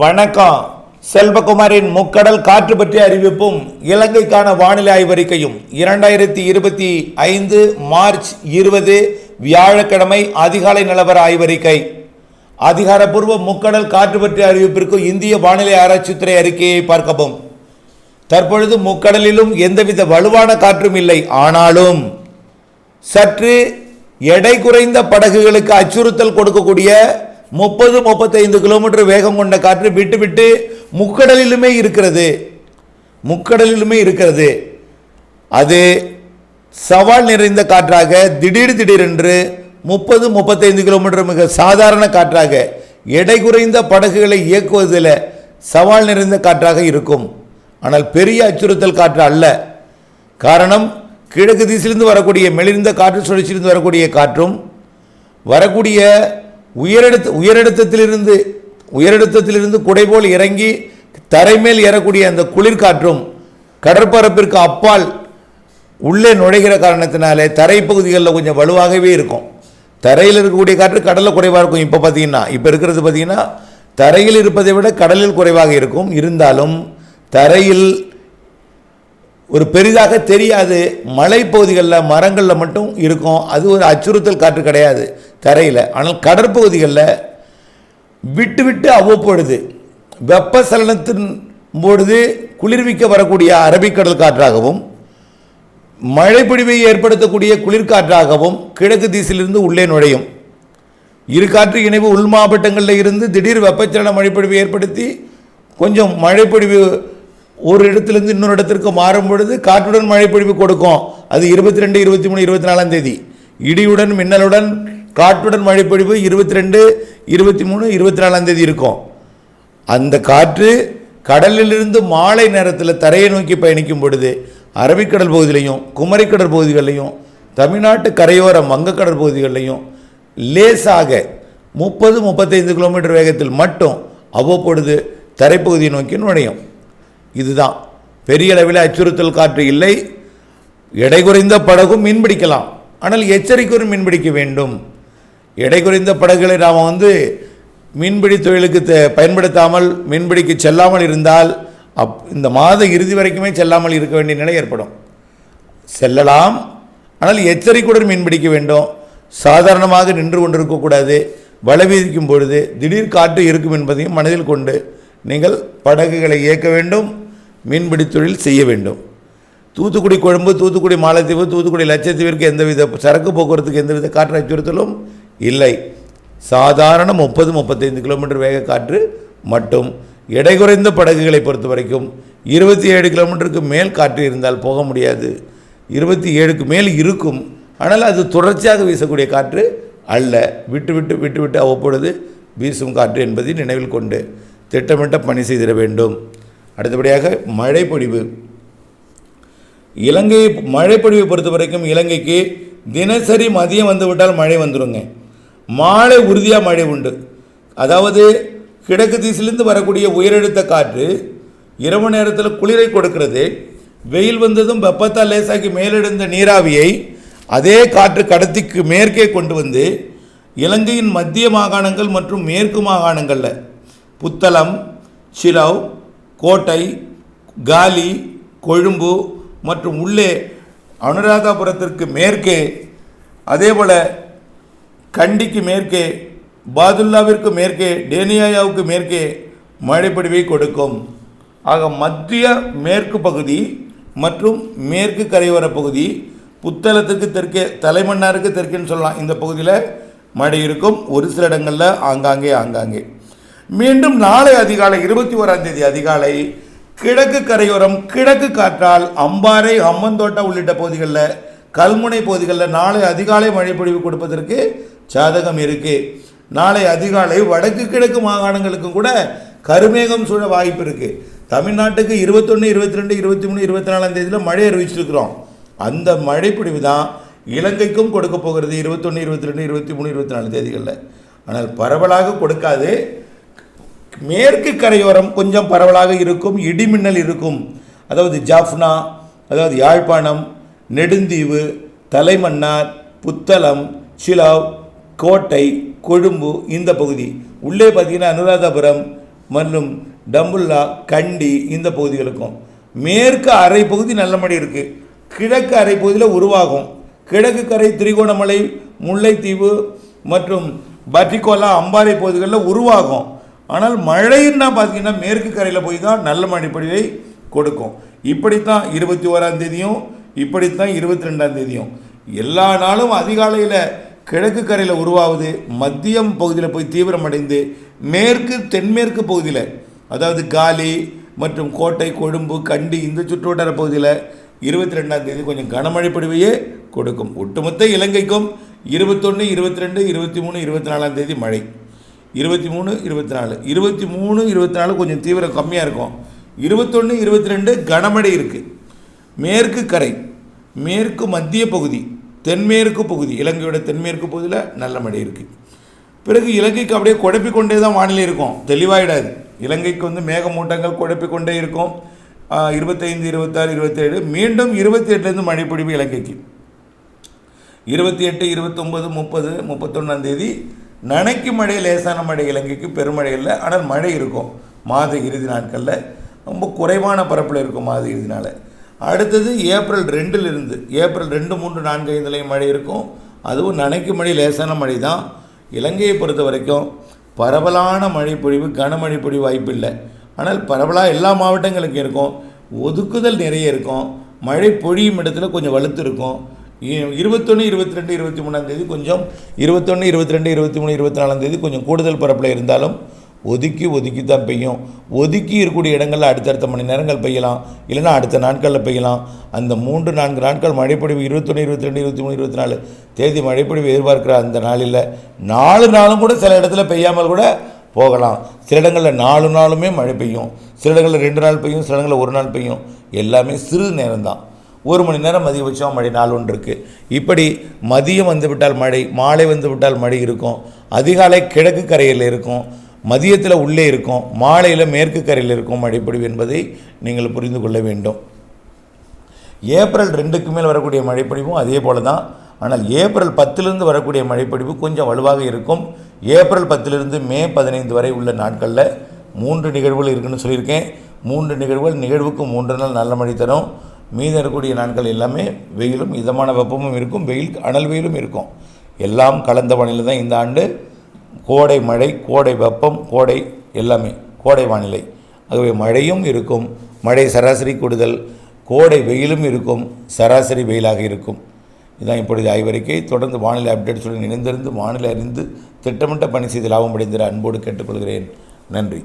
வணக்கம். செல்வகுமாரின் முக்கடல் காற்று பற்றிய அறிவிப்பும் இலங்கைக்கான வானிலை ஆய்வறிக்கையும் இரண்டாயிரத்தி இருபத்தி ஐந்து மார்ச் இருபது வியாழக்கிழமை அதிகாலை நிலவர ஆய்வறிக்கை. அதிகாரப்பூர்வ முக்கடல் காற்று பற்றிய அறிவிப்பிற்கு இந்திய வானிலை ஆராய்ச்சித்துறை அறிக்கையை பார்க்கவும். தற்பொழுது முக்கடலிலும் எந்தவித வலுவான காற்றும் இல்லை. ஆனாலும் சற்று எடை குறைந்த படகுகளுக்கு அச்சுறுத்தல் கொடுக்கக்கூடிய முப்பது முப்பத்தைந்து கிலோமீட்டர் வேகம் கொண்ட காற்று விட்டு விட்டு முக்கடலிலுமே இருக்கிறது. முக்கடலிலுமே இருக்கிறது. அது சவால் நிறைந்த காற்றாக திடீர் திடீரென்று முப்பது முப்பத்தைந்து கிலோமீட்டர் மிக சாதாரண காற்றாக எடை குறைந்த படகுகளை இயக்குவதில் சவால் நிறைந்த காற்றாக இருக்கும். ஆனால் பெரிய அச்சுறுத்தல் காற்று அல்ல. காரணம் கிழக்கு திசையிலிருந்து வரக்கூடிய மெலிந்த காற்று சுழற்சியிலிருந்து வரக்கூடிய காற்றும் வரக்கூடிய உயரடுத்த உயரடுத்தத்திலிருந்து உயரடுத்தத்திலிருந்து குடைபோல் இறங்கி தரைமேல் ஏறக்கூடிய அந்த குளிர்காற்றும் கடற்பரப்பிற்கு அப்பால் உள்ளே நுழைகிற காரணத்தினாலே தரைப்பகுதிகளில் கொஞ்சம் வலுவாகவே இருக்கும். தரையில் இருக்கக்கூடிய காற்று கடலில் குறைவாக இருக்கும். இப்போ பார்த்தீங்கன்னா இப்போ இருக்கிறது பார்த்தீங்கன்னா தரையில் இருப்பதை விட கடலில் குறைவாக இருக்கும். இருந்தாலும் தரையில் ஒரு பெரிதாக தெரியாது. மலைப்பகுதிகளில் மரங்களில் மட்டும் இருக்கும். அது ஒரு அச்சுறுத்தல் காற்று கிடையாது. தரையில் ஆனால் கடற்பகுதிகளில் விட்டு விட்டு அவ்வப்பொழுது வெப்பசலனத்தின் பொழுது குளிர்விக்க வரக்கூடிய அரபிக்கடல் காற்றாகவும் மழைப்பொழிவை ஏற்படுத்தக்கூடிய குளிர்காற்றாகவும் கிழக்கு திசையிலிருந்து உள்ளே நுழையும். இரு காற்று இணைவு உள் மாவட்டங்களில் இருந்து திடீர் வெப்பச்சலன மழைப்பொழிவை ஏற்படுத்தி கொஞ்சம் மழைப்பொழிவு ஒரு இடத்துலேருந்து இன்னொரு இடத்திற்கு மாறும் பொழுது காற்றுடன் மழைப்பொழிவு கொடுக்கும். அது இருபத்தி ரெண்டு இருபத்தி மூணு இருபத்தி நாலாம் தேதி. இடியுடன் மின்னலுடன் காற்றுடன் மழைப்பொழிவு இருபத்தி ரெண்டு இருபத்தி மூணு இருபத்தி நாலாம் தேதி இருக்கும். அந்த காற்று கடலிலிருந்து மாலை நேரத்தில் தரையை நோக்கி பயணிக்கும் பொழுது அரபிக்கடல் பகுதியிலையும் குமரிக்கடல் பகுதிகளிலையும் தமிழ்நாட்டு கரையோர வங்கக்கடல் பகுதிகளிலையும் லேசாக முப்பது முப்பத்தைந்து கிலோமீட்டர் வேகத்தில் மட்டும் அவ்வப்பொழுது தரைப்பகுதியை நோக்கி நுழையும். இதுதான். பெரிய அளவில் அச்சுறுத்தல் காற்று இல்லை. எடை குறைந்த படகும் மீன்பிடிக்கலாம் ஆனால் எச்சரிக்கையும் மீன்பிடிக்க வேண்டும். எடை குறைந்த படகுகளை நாம் வந்து மீன்பிடி தொழிலுக்கு பயன்படுத்தாமல் மீன்பிடிக்கு செல்லாமல் இருந்தால் அப் இந்த மாத இறுதி வரைக்குமே செல்லாமல் இருக்க வேண்டிய நிலை ஏற்படும். செல்லலாம் ஆனால் எச்சரிக்கையுடன் மீன்பிடிக்க வேண்டும். சாதாரணமாக நின்று கொண்டிருக்கக்கூடாது வலை வீதிக்கும் பொழுது திடீர் காற்று இருக்கும் என்பதையும் மனதில் கொண்டு நீங்கள் படகுகளை இயக்க வேண்டும் மீன்பிடி தொழில் செய்ய வேண்டும். தூத்துக்குடி கொழும்பு தூத்துக்குடி மாலத்தீவு தூத்துக்குடி லட்சத்தீவிற்கு எந்தவித சரக்கு போக்குவரத்துக்கு எந்தவித காற்று அச்சுறுத்தலும் இல்லை. சாதாரண முப்பது முப்பத்தைந்து கிலோமீட்டர் வேக காற்று மட்டும். எடை குறைந்த படகுகளை பொறுத்த வரைக்கும் இருபத்தி ஏழு கிலோமீட்டருக்கு மேல் காற்று இருந்தால் போக முடியாது. இருபத்தி ஏழுக்கு மேல் இருக்கும். ஆனால் அது தொடர்ச்சியாக வீசக்கூடிய காற்று அல்ல. விட்டு விட்டு விட்டு விட்டு அவ்வப்பொழுது வீசும் காற்று என்பதை நினைவில் கொண்டு திட்டமிட்ட பணி செய்திட வேண்டும். அடுத்தபடியாக மழைப்பொழிவு. இலங்கை மழைப்பொழிவை பொறுத்த வரைக்கும் இலங்கைக்கு தினசரி மதியம் வந்துவிட்டால் மழை வந்துருங்க. மாலை உறுதியாக மழை உண்டு. அதாவது கிழக்கு திசையிலிருந்து வரக்கூடிய உயரழுத்த காற்று இரவு நேரத்தில் குளிரை கொடுக்கிறது. வெயில் வந்ததும் வெப்பத்தால் லேசாக்கி மேலெழுந்த நீராவியை அதே காற்று கடத்திக்கு மேற்கே கொண்டு வந்து இலங்கையின் மத்திய மாகாணங்கள் மற்றும் மேற்கு மாகாணங்களில் புத்தளம் சிலவ் கோட்டை காலி கொழும்பு மற்றும் உள்ளே அனுராதபுரத்திற்கு மேற்கே அதேபோல் கண்டிக்கு மேற்கே பாதுல்லாவிற்கு மேற்கே டேனியாயாவுக்கு மேற்கே மழைப்பொழிவை கொடுக்கும். ஆக மத்திய மேற்கு பகுதி மற்றும் மேற்கு கரையோர பகுதி புத்தளத்துக்கு தெற்கே தலைமன்னாருக்கு தெற்கேன்னு சொல்லலாம். இந்த பகுதியில் மழை இருக்கும். ஒரு சில இடங்களில் ஆங்காங்கே ஆங்காங்கே. மீண்டும் நாளை அதிகாலை இருபத்தி ஓராம் தேதி அதிகாலை கிழக்கு கரையோரம் கிழக்கு காற்றால் அம்பாறை அம்மந்தோட்டா உள்ளிட்ட பகுதிகளில் கல்முனை பகுதிகளில் நாளை அதிகாலை மழை பொழிவு கொடுப்பதற்கு சாதகம் இருக்குது நாளை அதிகாலை வடக்கு கிழக்கு மாகாணங்களுக்கும் கூட கருமேகம் சூழ வாய்ப்பு இருக்குது தமிழ்நாட்டுக்கு இருபத்தொன்று இருபத்தி ரெண்டு இருபத்தி மூணு இருபத்தி நாலாம் தேதியில் மழை அறிவிச்சிருக்கிறோம். அந்த மழை தான் இலங்கைக்கும் கொடுக்க போகிறது இருபத்தொன்று இருபத்தி ரெண்டு இருபத்தி மூணு இருபத்தி நாலு தேதிகளில். ஆனால் பரவலாக கொடுக்காது. மேற்கு கரையோரம் கொஞ்சம் பரவலாக இருக்கும் இடிமின்னல் இருக்கும். அதாவது ஜாஃப்னா அதாவது யாழ்ப்பாணம் நெடுந்தீவு தலைமன்னார் புத்தளம் சிலாவ் கோட்டை கொழும்பு இந்த பகுதி. உள்ளே பார்த்தீங்கன்னா அனுராதபுரம் மற்றும் டம்புல்லா கண்டி இந்த பகுதிகளுக்கும். மேற்கு அரை பகுதி நல்ல மழை இருக்குது கிழக்கு அரை பகுதியில் உருவாகும். கிழக்கு கரை திரிகோணமலை முல்லைத்தீவு மற்றும் பட்டிக்கோலா அம்பாறை பகுதிகளில் உருவாகும். ஆனால் மழைன்னா பார்த்தீங்கன்னா மேற்கு கரையில் போய் தான் நல்ல மழைப்பொழிவை கொடுக்கும். இப்படித்தான் இருபத்தி ஓராம் தேதியும் இப்படித்தான் இருபத்தி ரெண்டாம் தேதியும். எல்லா நாளும் அதிகாலையில் கிழக்கு கரையில் உருவாகுது மத்தியம் பகுதியில் போய் தீவிரமடைந்து மேற்கு தென்மேற்கு பகுதியில் அதாவது காலி மற்றும் கோட்டை கொழும்பு கண்டி இந்த சுற்றுவட்டார பகுதியில் இருபத்தி ரெண்டாம் தேதி கொஞ்சம் கனமழை பொழிவையே கொடுக்கும். ஒட்டுமொத்த இலங்கைக்கும் இருபத்தொன்று இருபத்தி ரெண்டு இருபத்தி மூணு இருபத்தி நாலாம் தேதி மழை. இருபத்தி மூணு இருபத்தி நாலு இருபத்தி மூணு இருபத்தி நாலு கொஞ்சம் தீவிரம் கம்மியாக இருக்கும். இருபத்தொன்று இருபத்தி ரெண்டு கனமழை இருக்குது மேற்கு கரை மேற்கு மத்திய பகுதி தென்மேற்கு பகுதி இலங்கையோட தென்மேற்கு பகுதியில் நல்ல மழை இருக்குது பிறகு இலங்கைக்கு அப்படியே குழப்பிக்கொண்டே தான் வானிலை இருக்கும். தெளிவாயிடாது. இலங்கைக்கு வந்து மேகமூட்டங்கள் குழப்பிக்கொண்டே இருக்கும். இருபத்தைந்து இருபத்தாறு இருபத்தேழு மீண்டும் இருபத்தி எட்டுலேருந்து மழை பிடிப்பு இலங்கைக்கு. இருபத்தி எட்டு இருபத்தொம்பது முப்பது முப்பத்தொன்னாம் தேதி நனைக்கு மழை லேசான மழை இலங்கைக்கு பெருமழை இல்லை. ஆனால் மழை இருக்கும். மாத இறுதி நாட்களில் ரொம்ப குறைவான பரப்பில் இருக்கும் மாத இறுதினால் அடுத்தது ஏப்ரல் ரெண்டுலேருந்து ஏப்ரல் ரெண்டு மூன்று நான்கு ஐந்துலேயும் மழை இருக்கும். அதுவும் நனைக்கு மழை லேசான மழை தான். இலங்கையை பொறுத்த வரைக்கும் பரவலான மழை பொழிவு கனமழை பொழிவு வாய்ப்பு இல்லை ஆனால் பரவலாக எல்லா மாவட்டங்களுக்கும் இருக்கும். ஒதுக்குதல் நிறைய இருக்கும். மழை பொழியும் இடத்துல கொஞ்சம் வலுத்து இருக்கும். இருபத்தொன்று இருபத்தி ரெண்டு இருபத்தி மூணாம் தேதி கொஞ்சம் இருபத்தொன்று இருபத்தி ரெண்டு இருபத்தி மூணு இருபத்தி நாலாம் தேதி கொஞ்சம் கூடுதல் பரப்பில் இருந்தாலும் ஒதுக்கி ஒதுக்கி தான் பெய்யும். ஒதுக்கி இருக்கக்கூடிய இடங்களில் அடுத்தடுத்த மணி நேரங்கள் பெய்யலாம். இல்லைன்னா அடுத்த நாட்களில் பெய்யலாம். அந்த மூன்று நான்கு நாட்கள் மழைப்பொழிவு இருபத்தொன்று இருபத்தி ரெண்டு இருபத்தி மூணு இருபத்தி நாலு தேதி மழைப்பொழிவு எதிர்பார்க்குற அந்த நாளில் நாலு நாளும் கூட சில இடத்துல பெய்யாமல் கூட போகலாம். சில இடங்களில் நாலு நாளுமே மழை பெய்யும். சில இடங்களில் ரெண்டு நாள் பெய்யும் சில இடங்களில் ஒரு நாள் பெய்யும். எல்லாமே சிறு நேரம்தான். ஒரு மணி நேரம் அதிகபட்சமாக மழை நாள் ஒன்று இருக்குது இப்படி மதியம் வந்து விட்டால் மழை மாலை வந்து விட்டால் மழை இருக்கும். அதிகாலை கிழக்கு கரையில் இருக்கும். மதியத்தில் உள்ளே இருக்கும் மாலையில் மேற்கு கரையில் இருக்கும் மழைப்பொழிவு என்பதை நீங்கள் புரிந்து கொள்ள வேண்டும். ஏப்ரல் ரெண்டுக்கு மேல் வரக்கூடிய மழைப்பொழிவும் அதே போல தான் ஆனால் ஏப்ரல் பத்திலிருந்து வரக்கூடிய மழைப்பொழிவு கொஞ்சம் வலுவாக இருக்கும். ஏப்ரல் பத்திலிருந்து மே பதினைந்து வரை உள்ள நாட்களில் மூன்று நிகழ்வுகள் இருக்குன்னு சொல்லியிருக்கேன். மூன்று நிகழ்வுகள் நிகழ்வுக்கு மூன்று நாள் நல்ல மழை தரும். மீதம் இருக்கக்கூடிய நாட்கள் எல்லாமே வெயிலும் இதமான வெப்பமும் இருக்கும். வெயில் அனல் வெயிலும் இருக்கும். எல்லாம் கலந்த வானிலை தான் இந்த ஆண்டு. கோடை மழை கோடை வெப்பம் கோடை எல்லாமே கோடை வானிலை. ஆகவே மழையும் இருக்கும் மழை சராசரி கூடுதல் கோடை வெயிலும் இருக்கும் சராசரி வெயிலாக இருக்கும். இதான் இப்பொழுது ஆய்வறிக்கை. தொடர்ந்து வானிலை அப்டேட்ஸுடன் இணைந்திருந்து வானிலை அறிந்து திட்டமிட்ட பணி செய்து லாபம் அடைந்திட அன்போடு கேட்டுக்கொள்கிறேன். நன்றி.